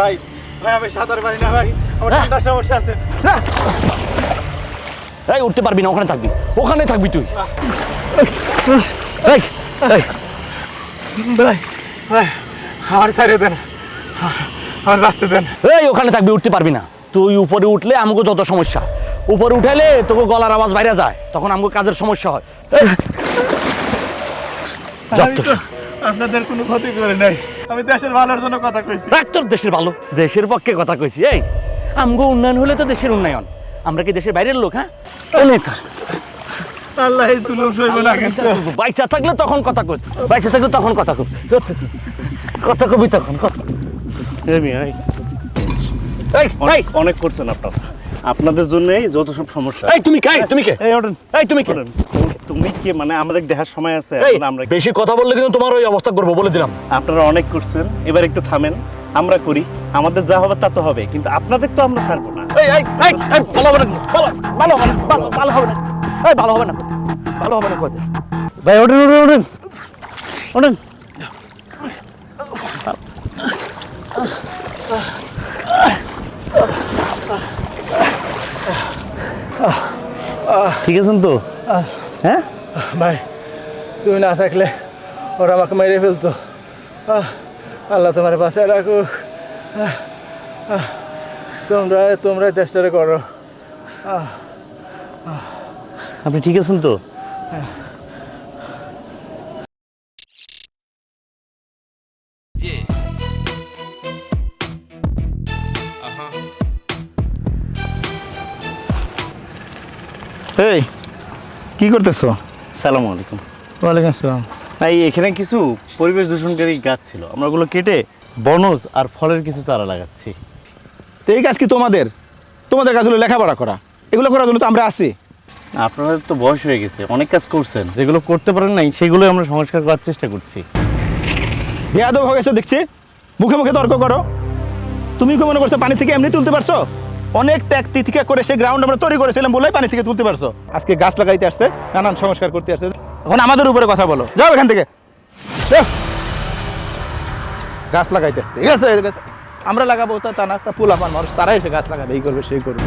ভাই ভাই আমি সাঁতার পারি না ভাই। আমার ঠান্ডার সমস্যা আছে। এই উঠতে পারবি না ওখানে থাকবি। ওখানে থাকবি তুই। এই, এই, ভাই ভাই আমার ছাড়িয়ে দেন। আমার বাঁচতে দেন। এই ওখানে থাকবি উঠতে পারবি না। তুই উপরে উঠলে আমাকে যত সমস্যা। উপরে উঠাইলে তোকে গলার আওয়াজ বাইরে যায়। তখন আমাকে কাজের সমস্যা হয়। যত আপনাদের কোনো ক্ষতি করে নাই। আমি দেশের ভালোর জন্য কথা কইছি। রাখ তোর দেশের ভালো। দেশের পক্ষে কথা কইছি এই। আমগো উন্নয়ন হলে তো দেশের উন্নয়ন। আমরা কি দেশের বাইরের লোক হ্যাঁ? এই নে থাক। আল্লাহ এই জুলুম সইব না কিন্তু। বাইচা থাকলে তখন কথা কই বাইচা থাকলে তখন কথা কই কথা কবি তখন কথা এই এই এই। এই অনেক অনেক করছেন আপনারা। আপনাদের জন্যই যত সব সমস্যা। এই তুমি কে? তুমি কে? এই ওঠেন। এই তুমি কে। তুমি কি মানে আমাদের দেখার সময় আছে? এখন আমরা বেশি কথা বললে কিন্তু তোমার ওই অবস্থা করব বলে দিলাম। আপনারা অনেক করছেন এবার একটু থামেন আমরা করি। আমাদের যা হবে তা তো হবে কিন্তু আপনাদের তো আমরা ছাড়বো না। এই এই এই এই ভালো হবে না ভালো ভালো হবে না ভালো হবে না। এই ভালো হবে না ভালো হবে না কথা ভাই ওঠেন ওঠেন ওঠেন। ওঠেন। ঠিক আছেন তো? হ্যাঁ? ভাই তুমি না থাকলে ওরা আমাকে মেরে ফেলতো। আহ, আল্লাহ তোমার রাখুক। আহ, আহ, তোমরা তোমরা চেষ্টাটা করো। আহ, আপনি ঠিক আছেন তো? এই কি করতেছো? সালাম আলাইকুম। ওয়ালাইকুম আসসালাম। এই এখানে কিছু পরিবেশ দূষণকারী গাছ ছিল। আমরা ওগুলো কেটে বনজ আর ফলের কিছু চারা লাগাচ্ছি। তো এই কাজ কি তোমাদের? তোমাদের কাজগুলো লেখাপড়া করা। এগুলো করার জন্য তো আমরা আছি। আপনাদের তো বয়স হয়ে গেছে অনেক কাজ করছেন। যেগুলো করতে পারেন নাই সেগুলোই আমরা সংস্কার করার চেষ্টা করছি। বেয়াদব হয়ে গেছে দেখছি। মুখে মুখে তর্ক করো। তুমি কি মনে করছ পানি থেকে এমনি তুলতে পারছ? অনেক ত্যাগ তিথিকা করে সে গ্রাউন্ড আমরা তৈরি করেছিলাম বলেই পানি থেকে তুলতে পারছ। আজকে গাছ লাগাইতে আসছে, নানান সংস্কার করতে আসছে। এখন আমাদের উপরে কথা বলো। যাও এখান থেকে। গাছ লাগাইতে আসছে। ঠিক আছে আমরা লাগাবো তা না আমার মানুষ, তারাই এসে গাছ লাগাবে, এই করবে, সেই করবে।